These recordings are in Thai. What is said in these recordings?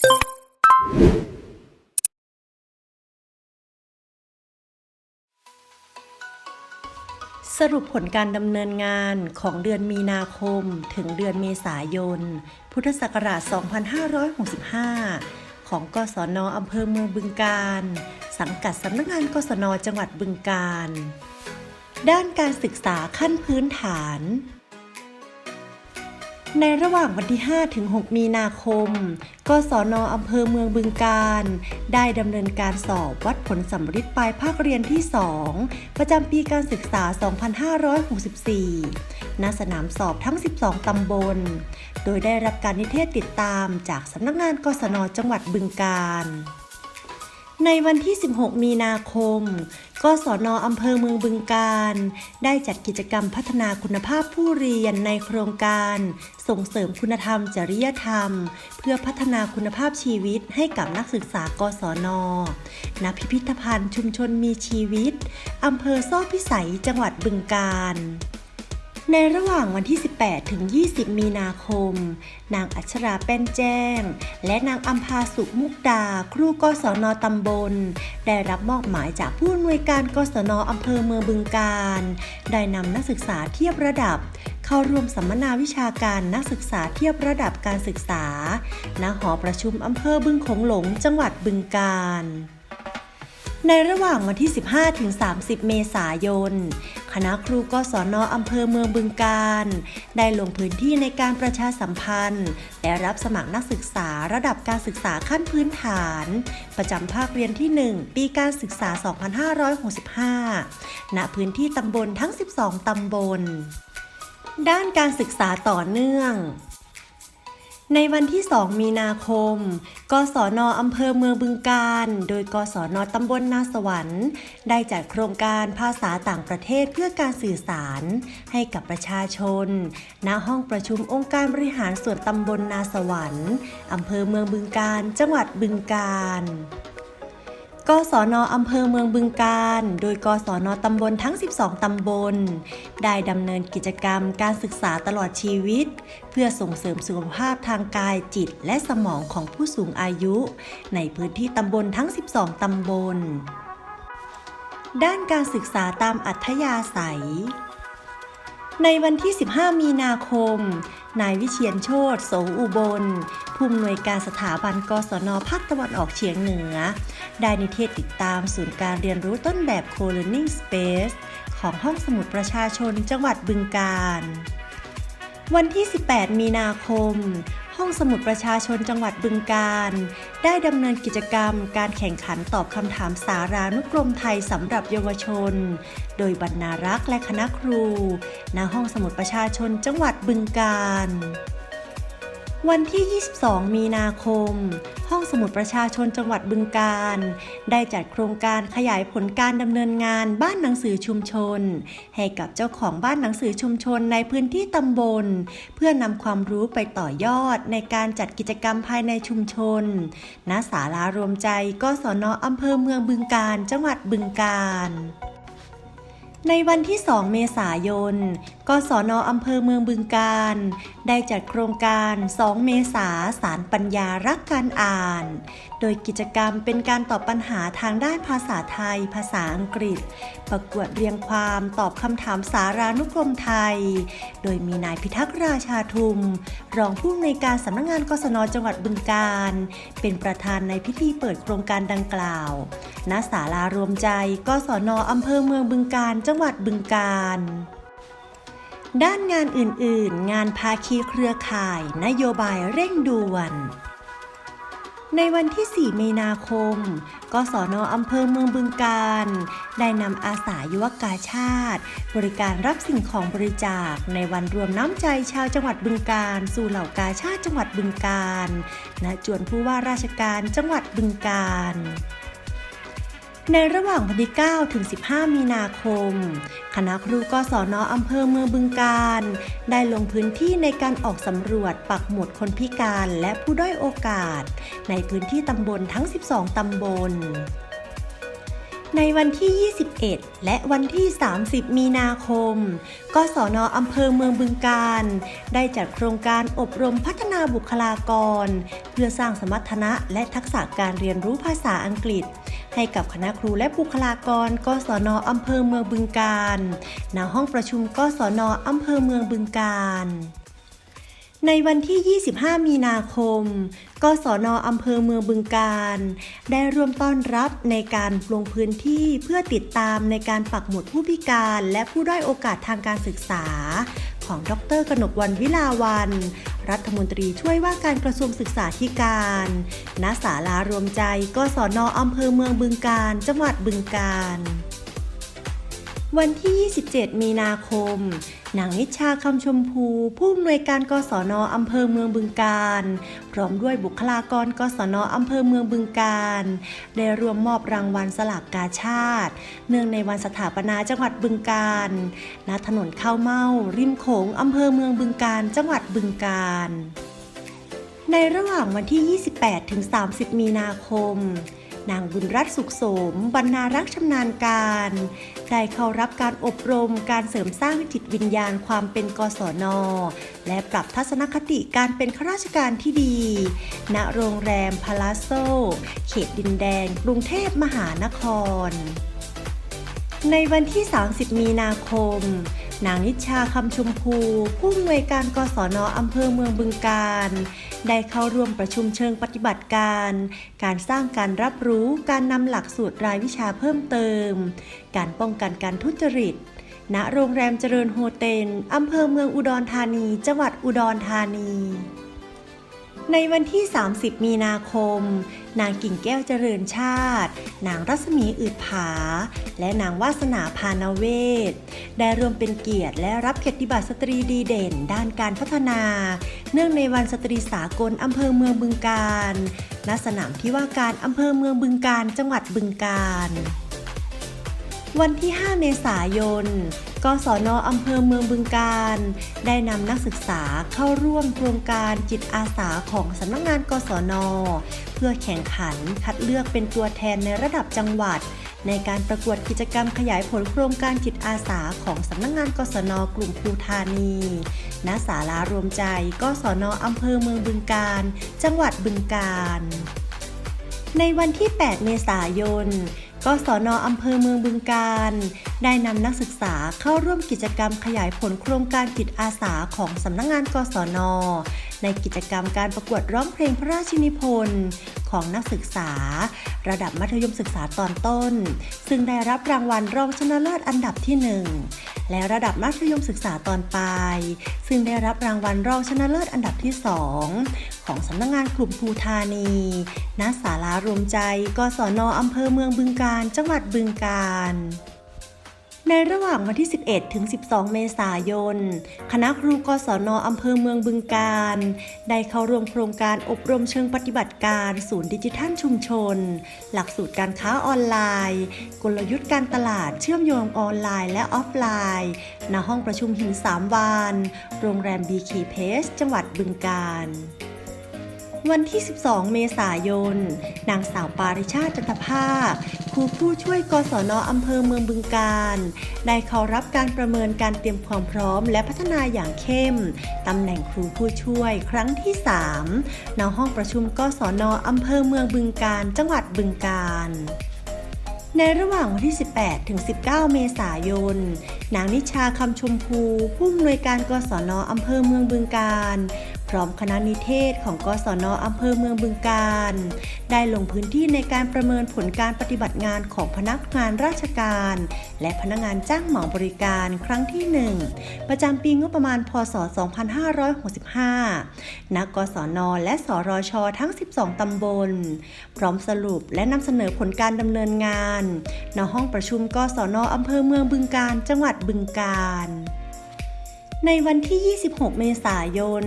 สรุปผลการดำเนินงานของเดือนมีนาคมถึงเดือนเมษายน พุทธศักราช 2565 ของกศนอำเภอเมืองบึงการ สังกัดสำนักงานกศนจังหวัดบึงการ ด้านการศึกษาขั้นพื้นฐาน ในระหว่างวันที่ 5 ถึง 6 มีนาคม กศนอำเภอเมืองบึงการ ได้ดำเนินการสอบวัดผลสำริดปลายภาคเรียนที่ 2 ประจำปีการศึกษา 2564 ณ สนามสอบทั้ง 12 ตำบล โดยได้รับการนิเทศติดตามจากสำนักงานกศนจังหวัดบึงการ ในวันที่ 16 มีนาคม กศนอำเภอเมืองบึงการ ได้จัดกิจกรรมพัฒนาคุณภาพผู้เรียนในโครงการ ส่งเสริมคุณธรรม จริยธรรม เพื่อพัฒนาคุณภาพชีวิตให้กับนักศึกษากศนณพิพิธภัณฑ์ชุมชนมีชีวิตอำเภอซ่อพิสัยจังหวัดบึงการ ในระหว่างวันที่ 18 ถึง 20 มีนาคม นางอัชราแป้นแจ้ง และนางอัมพาสุมุกดา ครูกศนตำบล ได้รับมอบหมายจากผู้อำนวยการกศนอำเภอเมืองบึงการ ได้นำนักศึกษาเทียบระดับ เข้าร่วมสัมมนาวิชาการนักศึกษาเทียบระดับการศึกษา ณ หอประชุมอำเภอบึงโขงหลง จังหวัดบึงการ ในระหว่างวันที่ 15ถึง30 เมษายน คณะครูกศนอำเภอเมืองบึงการ ได้ลงพื้นที่ในการประชาสัมพันธ์ และรับสมัครนักศึกษาระดับการศึกษาขั้นพื้นฐาน ประจำภาคเรียนที่ 1 ปีการศึกษา 2565 ณ พื้นที่ตำบลทั้ง 12 ตำบล ด้านการศึกษาต่อเนื่อง ในวันที่ 2 มีนาคม กศนอำเภอเมืองบึงการ โดยกศนตำบลนาสวรรค์ ได้จัดโครงการภาษาต่างประเทศเพื่อการสื่อสาร ให้กับประชาชน ณ ห้องประชุมองค์การบริหารส่วนตำบลนาสวรรค์ อำเภอเมืองบึงการ จังหวัดบึงการ กศนอำเภอเมืองบึงการ โดยกศนตำบลทั้ง 12 ตำบล ได้ดำเนินกิจกรรมการศึกษาตลอดชีวิต เพื่อส่งเสริมสุขภาพทางกายจิตและสมองของผู้สูงอายุ ในพื้นที่ตำบลทั้ง 12 ตำบล ด้านการศึกษาตามอัธยาศัยในวันที่ 15 มีนาคม นายวิเชียนโชตโสอุบล ผู้อำนวยการสถาบันกศนภาคตะวันออกเฉียงเหนือ ได้นิเทศติดตามศูนย์การเรียนรู้ต้นแบบ Co-Learning Space ของห้องสมุดประชาชนจังหวัดบึงการวันที่ 18 มีนาคม ห้องสมุดประชาชนจังหวัดบึงการ ได้ดำเนินกิจกรรม การแข่งขันตอบคำถามสารานุกรมไทยสำหรับเยาวชน โดยบรรณารักษ์และคณะครูณห้องสมุดประชาชนจังหวัดบึงการ วันที่ 22 มีนาคม ห้องสมุดประชาชนจังหวัดบึงการ ได้จัดโครงการขยายผลการดำเนินงานบ้านหนังสือชุมชน ให้กับเจ้าของบ้านหนังสือชุมชนในพื้นที่ตำบล เพื่อนำความรู้ไปต่อยอดในการจัดกิจกรรมภายในชุมชน ณ ศาลารวมใจกศนอำเภอเมืองบึงการ จังหวัดบึงการ ในวันที่ 2 เมษายน กศนอำเภอเมืองบึงการ ได้จัดโครงการ 2 เมษาสารปัญญารักการอ่าน โดยกิจกรรมเป็นการตอบปัญหาทางด้านภาษาไทย ภาษาอังกฤษ ประกวดเรียงความตอบคำถามสารานุกรมไทย โดยมีนายพิทักษ์ราชาทุม รองผู้อำนวยการสำนักงานกศนจังหวัดบึงการ เป็นประธานในพิธีเปิดโครงการดังกล่าว ณ ศาลารวมใจ กศนอำเภอเมืองบึงการจังงหวัดบึงการ ด้านงานอื่นๆ งานภาคีเครือข่าย นโยบายเร่งด่วน ในวันที่ 4 มีนาคมกศนอำเภอเมืองบึงการ ได้นำอาสายุวกาชาติ บริการรับสิ่งของบริจาคในวันรวมน้ำใจชาวจังหวัดบึงการ สู่เหล่ากาชาติจังหวัดบึงการ ณ จวนผู้ว่าราชการจังหวัดบึงการ ในระหว่างวันที่ 9 ถึง 15 มีนาคม คณะครูกศนอำเภอเมืองบึงการ ได้ลงพื้นที่ในการออกสำรวจปักหมุดคนพิการและผู้ด้อยโอกาส ในพื้นที่ตำบลทั้ง 12 ตำบลในวันที่ 21 และวันที่ 30 มีนาคม กศนอำเภอเมืองบึงการ ได้จัดโครงการอบรมพัฒนาบุคลากร เพื่อสร้างสมรรถนะและทักษะการเรียนรู้ภาษาอังกฤษ ให้กับคณะครูและบุคลากรกศนอำเภอเมืองบึงการณห้องประชุมกศนอำเภอเมืองบึงการในวันที่ 25 มีนาคม กศนอำเภอเมืองบึงการ ได้ร่วมต้อนรับในการลงพื้นที่เพื่อติดตามในการปักหมุดผู้พิการและผู้ด้อยโอกาสทางการศึกษา ของดรกนกวันวิลาวัน รัฐมนตรีช่วยว่าการกระทรวงศึกษาธิการ ณ ศาลารวมใจ กศนอำเภอเมืองบึงการ จังหวัดบึงการ วันที่ 27 มีนาคม นางนิชาคำชมพู ผู้อำนวยการกศนอำเภอเมืองบึงการ พร้อมด้วยบุคลากรกศนอำเภอเมืองบึงการ ได้รวมมอบรางวัลสลากกาชาติ เนื่องในวันสถาปนาจังหวัดบึงการณถนนข้าวเม่าริมโขงอำเภอเมืองบึงการ จังหวัดบึงการในระหว่างวันที่ 28 ถึง 30 มีนาคม นางบุญรัตน์สุขโสม บรรณารักษ์ชำนาญการ ได้เข้ารับการอบรมการเสริมสร้างจิตวิญญาณความเป็นกศน และปรับทัศนคติการเป็นข้าราชการที่ดี ณ โรงแรมพาลาโซ เขตดินแดง กรุงเทพมหานคร ในวันที่ 30 มีนาคมนางนิชาคำชมพู ผู้อำนวยการกศนอำเภอเมืองบึงการ ได้เข้าร่วมประชุมเชิงปฏิบัติการ การสร้างการรับรู้การนำหลักสูตรรายวิชาเพิ่มเติม การป้องกันการทุจริต ณ โรงแรมเจริญโฮเทลอำเภอเมืองอุดรธานี จังหวัดอุดรธานี ในวันที่ 30 มีนาคม นางกิ่งแก้วเจริญชาติ นางรัศมีอืดผา และนางวาสนาพานเวศ ได้รวมเป็นเกียรติและรับเกียรติบัตรสตรีดีเด่น ด้านการพัฒนา เนื่องในวันสตรีสากลอำเภอเมืองบึงการณสนามที่ว่าการอำเภอเมืองบึงการจังหวัดบึงการวันที่ 5 เมษายน กศนอำเภอเมืองบึงการ ได้นำนักศึกษาเข้าร่วมโครงการจิตอาสาของสำนักงงานกศน เพื่อแข่งขันคัดเลือกเป็นตัวแทนในระดับจังหวัด ในการประกวดกิจกรรมขยายผลโครงการจิตอาสาของสำนักงงานกศน กลุ่มภูธานีณศาลารวมใจกศนอำเภอเมืองบึงการ จังหวัดบึงการ ในวันที่ 8 เมษายน กศนอำเภอเมืองบึงการ ได้นำนักศึกษาเข้าร่วมกิจกรรมขยายผลโครงการจิตอาสาของสำนักงงานกศน ในกิจกรรมการประกวดร้องเพลงพระราชินิพนธ์ของนักศึกษา ระดับมัธยมศึกษาตอนต้น ซึ่งได้รับรางวัลรองชนะเลิศอันดับที่ 1 และระดับมัธยมศึกษาตอนปลาย ซึ่งได้รับรางวัลรองชนะเลิศอันดับที่ 2 ของสำนักงงานกลุ่มภูธานีณศาลารวมใจกศนอำเภอเมืองบึงการ จังหวัดบึงการ ในระหว่างวันที่ 11 ถึง 12 เมษายน คณะครูกศนอำเภอเมืองบึงการ ได้เข้าร่วมโครงการอบรมเชิงปฏิบัติการศูนย์ดิจิทัลชุมชน หลักสูตรการค้าออนไลน์ กลยุทธ์การตลาดเชื่อมโยงออนไลน์และออฟไลน์ ณ ห้องประชุมหินสามวาน โรงแรมบีคีเพสจังหวัดบึงการวันที่ 12 เมษายน นางสาวปาริชาติจันทภาค รูผู้ช่วยกศนอำเภอเมืองบึงการได้เข้ารับการประเมินการเตรียมความพร้อมและพัฒนาอย่างเข้มตำแหน่งครูผู้ช่วยครั้งที่3ณห้องประชุมกศนอำเภอเมืองบึงการ จังหวัดบึงการในระหว่างวันที่ 18 ถึง 19 เมษายน นางนิชาคำชมพู ผู้อำนวยการกศนอำเภอเมืองบึงการ พร้อมคณะนิเทศของกศนอำเภอเมืองบึงการ ได้ลงพื้นที่ในการประเมินผลการปฏิบัติงานของพนักงานราชการ และพนักงานจ้างเหมาบริการครั้งที่ 1 ประจำปีงบประมาณ พศ 2565ณกศนและสรชทั้ง 12 ตำบล พร้อมสรุปและนำเสนอผลการดำเนินงาน ณ ห้องประชุมกศนอำเภอเมืองบึงการ จังหวัดบึงการ ในวันที่ 26 เมษายน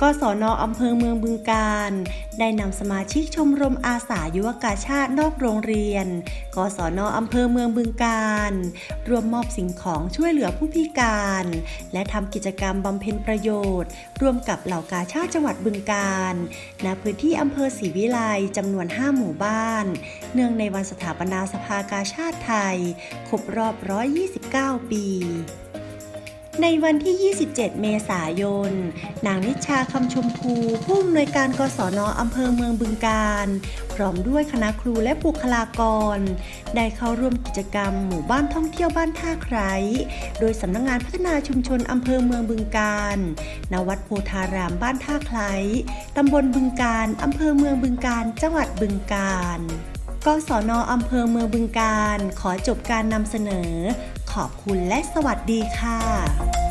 กศนอำเภอเมืองบึงการ ได้นำสมาชิกชมรมอาสายุวกาชาตินอกโรงเรียนกศนอำเภอเมืองบึงการ รวมมอบสิ่งของช่วยเหลือผู้พิการ และทำกิจกรรมบำเพ็ญประโยชน์ ร่วมกับเหล่ากาชาติจังหวัดบึงการณพื้นที่อำเภอศรีวิไลจำนวน 5 หมู่บ้าน เนื่องในวันสถาปนาสภากาชาติไทย ครบรอบ 129 ปี ในวันที่ 27 เมษายน นางนิชาคำชมพู ผู้อำนวยการกศนอำเภอเมืองบึงการ พร้อมด้วยคณะครูและบุคลากร ได้เข้าร่วมกิจกรรมหมู่บ้านท่องเที่ยวบ้านท่าไคร้โดยสำนักงงานพัฒนาชุมชนอำเภอเมืองบึงการณวัดโพธารามบ้านท่าไคร้ตำบลบึงการอำเภอเมืองบึงการ จังหวัดบึงการกศนอำเภอเมืองบึงการ ขอจบการนำเสนอ ขอบคุณและสวัสดีค่ะ